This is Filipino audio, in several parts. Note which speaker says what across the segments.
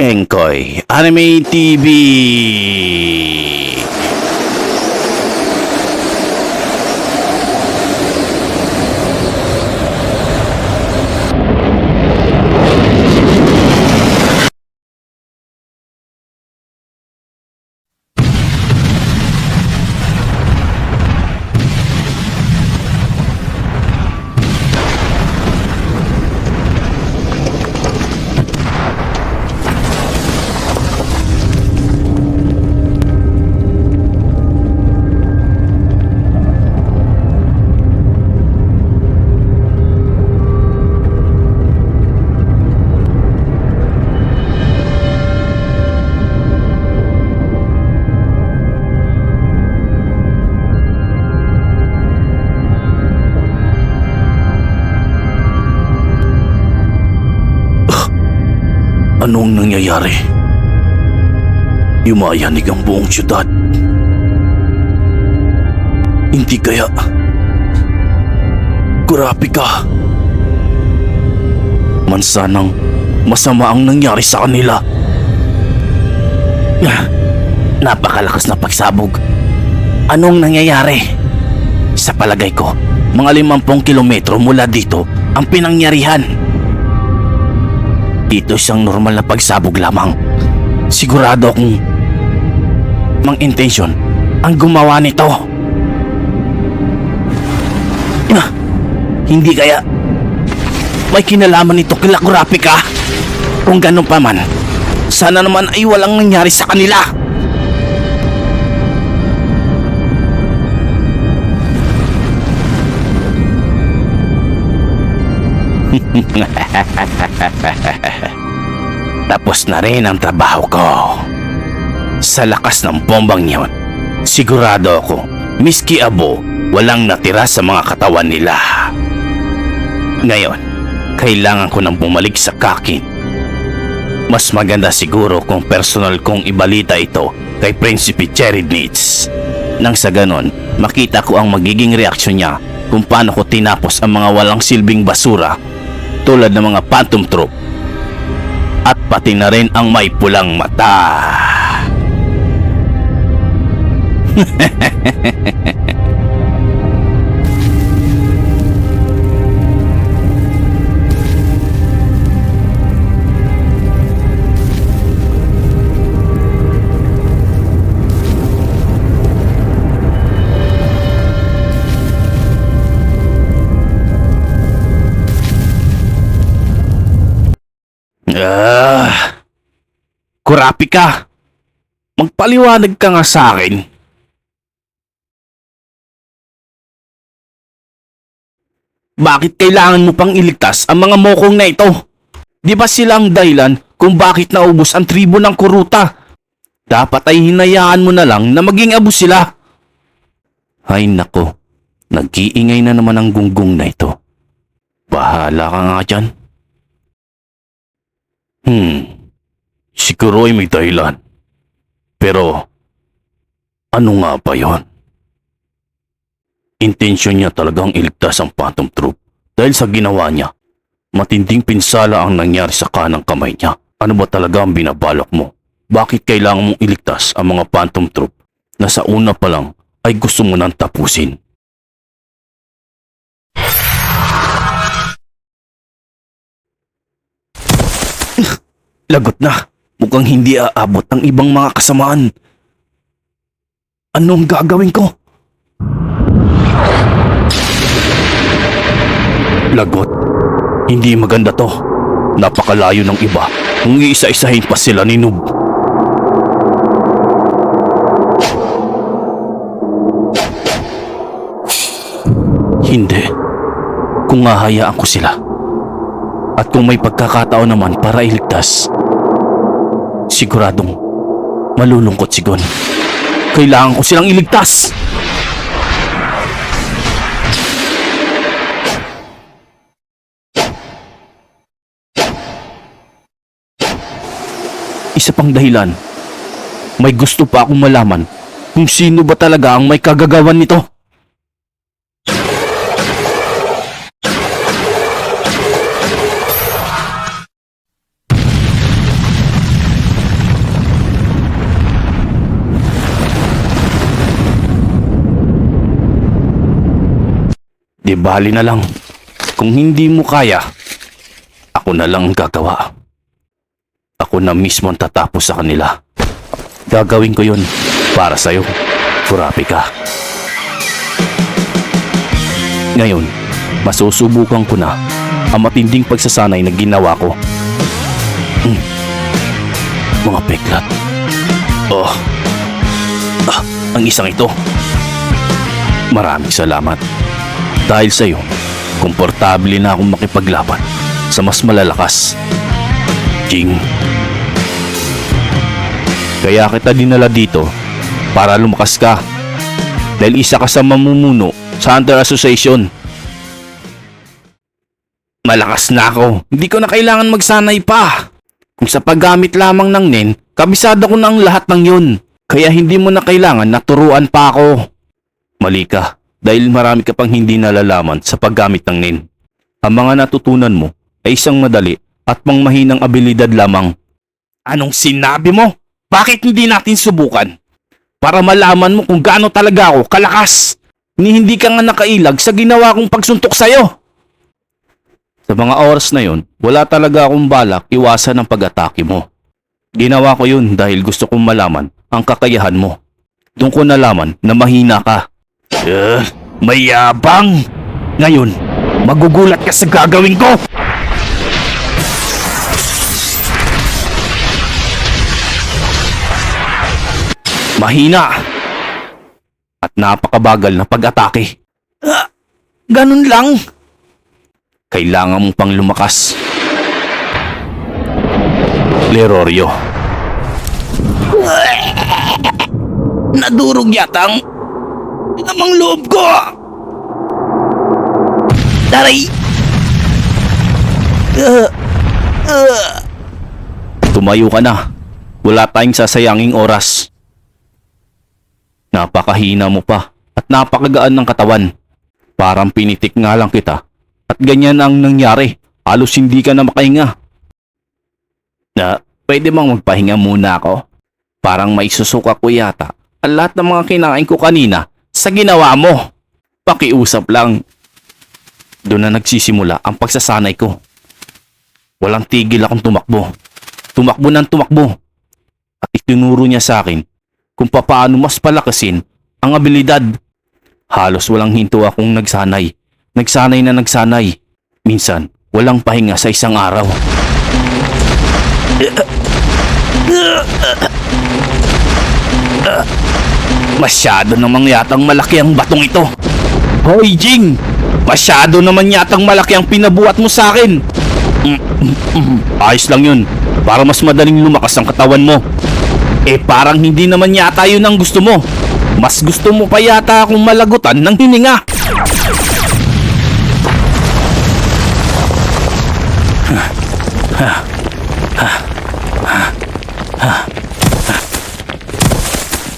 Speaker 1: Engkoy Anime TV. Anong nangyayari? Yumayanig ang buong syudad. Hindi kaya... Grabe ka. Mansanang masama ang nangyari sa kanila. Napakalakas na pagsabog. Anong nangyayari? Sa palagay ko, mga limampung kilometro mula dito ang pinangyarihan. Dito siyang normal na pagsabog lamang. Sigurado akong mang intention ang gumawa nito. Ah, hindi kaya may kinalaman nito kila Kurapika? Kung ganun pa man, sana naman ay walang nangyari sa kanila. Tapos na rin ang trabaho ko. Sa lakas ng bombang yun, sigurado ako, miski abo, walang natira sa mga katawan nila. Ngayon, kailangan ko nang bumalik sa kakin. Mas maganda siguro kung personal kong ibalita ito kay Prinsipe Needs. Nang sa ganon, makita ko ang magiging reaksyon niya kung paano ko tinapos ang mga walang silbing basura tulad ng mga phantom troop at pati na rin ang may pulang mata. kurapi ka. Magpaliwanag ka nga sa akin. Bakit kailangan mo pang iligtas ang mga mokong na ito? Di ba sila ang dahilan kung bakit naubos ang tribo ng kuruta? Dapat ay hinayaan mo na lang na maging abo sila. Ay nako, nag-iingay na naman ang gunggong na ito. Bahala ka nga dyan. Hmm, siguro ay may dahilan. Pero, ano nga ba yon? Intensyon niya talagang iligtas ang Phantom Troop dahil sa ginawa niya. Matinding pinsala ang nangyari sa kanang kamay niya. Ano ba talaga ang binabalak mo? Bakit kailangan mong iligtas ang mga Phantom Troop na sa una pa lang ay gusto mo nang tapusin? Lagot na. Mukhang hindi aabot ang ibang mga kasamaan. Anong gagawin ko? Lagot. Hindi maganda to. Napakalayo ng iba. Kung iisa-isahin pa sila ni Noob. Hindi. Kung hahayaan ko sila. At kung may pagkakataon naman para iligtas, siguradong malulungkot si Gon. Kailangan ko silang iligtas! Isa pang dahilan, may gusto pa akong malaman kung sino ba talaga ang may kagagawan nito. Di bali na lang. Kung hindi mo kaya, ako na lang ang gagawa. Ako na mismo ang tatapos sa kanila. Gagawin ko yun para sa'yo. Kurapi ka. Ngayon, masusubukan ko na ang matinding pagsasanay na ginawa ko. Hmm. Mga peklat. Oh. Ah, ang isang ito. Maraming salamat. Dahil sa'yo, komportable na akong makipaglaban sa mas malalakas. Jing. Kaya kita dinala dito para lumakas ka. Dahil isa ka sa mamumuno sa Hunter Association. Malakas na ako. Hindi ko na kailangan magsanay pa. Kung sa paggamit lamang ng nen, kabisado ko na ang lahat ng yun. Kaya hindi mo na kailangan na turuan pa ako. Mali ka, dahil marami ka pang hindi nalalaman sa paggamit ng nen. Ang mga natutunan mo ay isang madali at pang mahinang abilidad lamang. Anong sinabi mo? Bakit hindi natin subukan? Para malaman mo kung gaano talaga ako kalakas. Ni hindi ka nga nakailag sa ginawa kong pagsuntok sa'yo. Sa mga oras na yon, wala talaga akong balak iwasan ang pag-atake mo. Ginawa ko yun dahil gusto kong malaman ang kakayahan mo. Doon ko nalaman na mahina ka. Uh, mayabang! Ngayon, magugulat ka sa gagawin ko! Mahina! At napakabagal na pag-atake. Ah, ganun lang. Kailangan mong pang lumakas. Lerorio. Nadurog yata ang namang loob ko. Taray! Uh, uh. Tumayo ka na. Wala tayong sasayanging oras. Napakahina mo pa at napakagaan ng katawan. Parang pinitik nga lang kita at ganyan ang nangyari. Halos hindi ka na makahinga. Na, pwede bang magpahinga muna ako? Parang may susuka ko yata ang lahat ng mga kinain ko kanina sa ginawa mo. Pakiusap lang. Doon na nagsisimula ang pagsasanay ko. Walang tigil akong tumakbo. Tumakbo ng tumakbo. At itinuro niya sa akin kung papaano mas palakasin ang abilidad. Halos walang hinto akong nagsanay. Nagsanay na nagsanay. Minsan, walang pahinga sa isang araw. Masyado namang yatang malaki ang batong ito. Hoy, Jing! Masyado naman yatang malaki ang pinabuhat mo sa akin. Mm, mm, mm. Ayos lang yun. Para mas madaling lumakas ang katawan mo. Eh parang hindi naman yata yun ang gusto mo. Mas gusto mo pa yata akong malagutan ng hininga.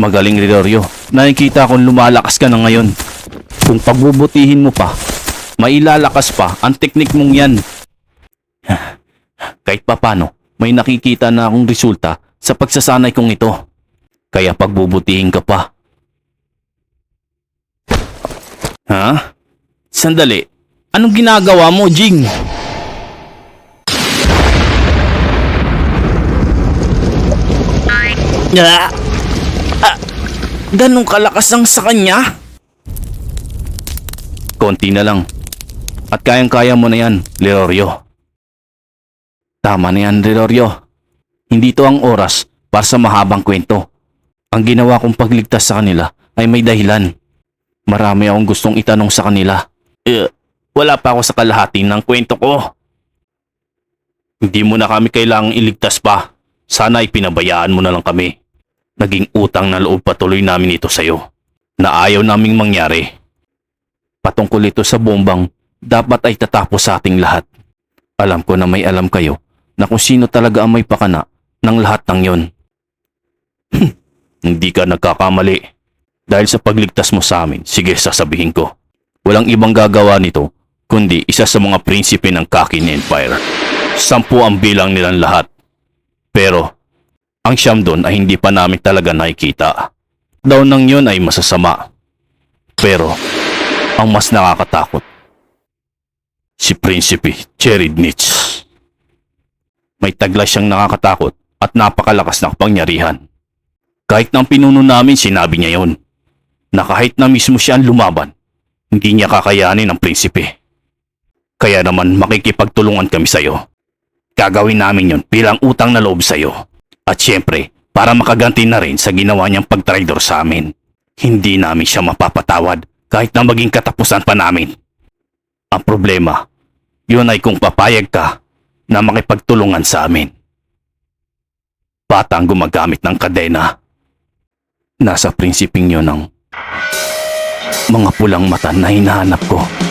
Speaker 1: Magaling Ridorio. Nakikita kong lumalakas ka na ngayon. Kung pagbubutihin mo pa, mailalakas pa ang teknik mong yan. Kahit papano, may nakikita na akong resulta sa pagsasanay kong ito. Kaya pagbubutihin ka pa. Ha? Sandali. Anong ginagawa mo, Jing? Ah, ganong kalakas ang sa kanya? Konti na lang. At kayang-kaya mo na yan, Lerorio. Tama na yan, Lerorio. Hindi to ang oras para sa mahabang kwento. Ang ginawa kong pagligtas sa kanila ay may dahilan. Marami akong gustong itanong sa kanila. Eh, wala pa ako sa kalahati ng kwento ko. Hindi mo na kami kailangang iligtas pa. Sana ay pinabayaan mo na lang kami. Naging utang na loob patuloy namin ito sa'yo. Na ayaw naming mangyari. Patungkol ito sa bombang dapat ay tatapos sa ating lahat. Alam ko na may alam kayo na kung sino talaga ang may pakana ng lahat ng yon. Hindi ka nagkakamali. Dahil sa pagligtas mo sa amin, sige sasabihin ko. Walang ibang gagawa nito, kundi isa sa mga prinsipe ng Kakin Empire. Sampu ang bilang nilang lahat. Pero, ang siyam doon ay hindi pa namin talaga nakikita. Daw nang yun ay masasama. Pero, ang mas nakakatakot Si Prinsipe Cheridnich. May taglay siyang nakakatakot at napakalakas na kapangyarihan. Kahit na pinuno namin sinabi niya yon na kahit na mismo siya ang lumaban, hindi niya kakayanin ang prinsipe. Kaya naman makikipagtulungan kami sa'yo. Gagawin namin yon bilang utang na loob sa'yo. At syempre, para makaganti na rin sa ginawa niyang pagtraidor sa amin. Hindi namin siya mapapatawad kahit na maging katapusan pa namin. Ang problema, yun ay kung papayag ka na makipagtulungan sa amin. Bata ang gumagamit ng kadena. Nasa prinsiping yun ng mga pulang mata na hinahanap ko.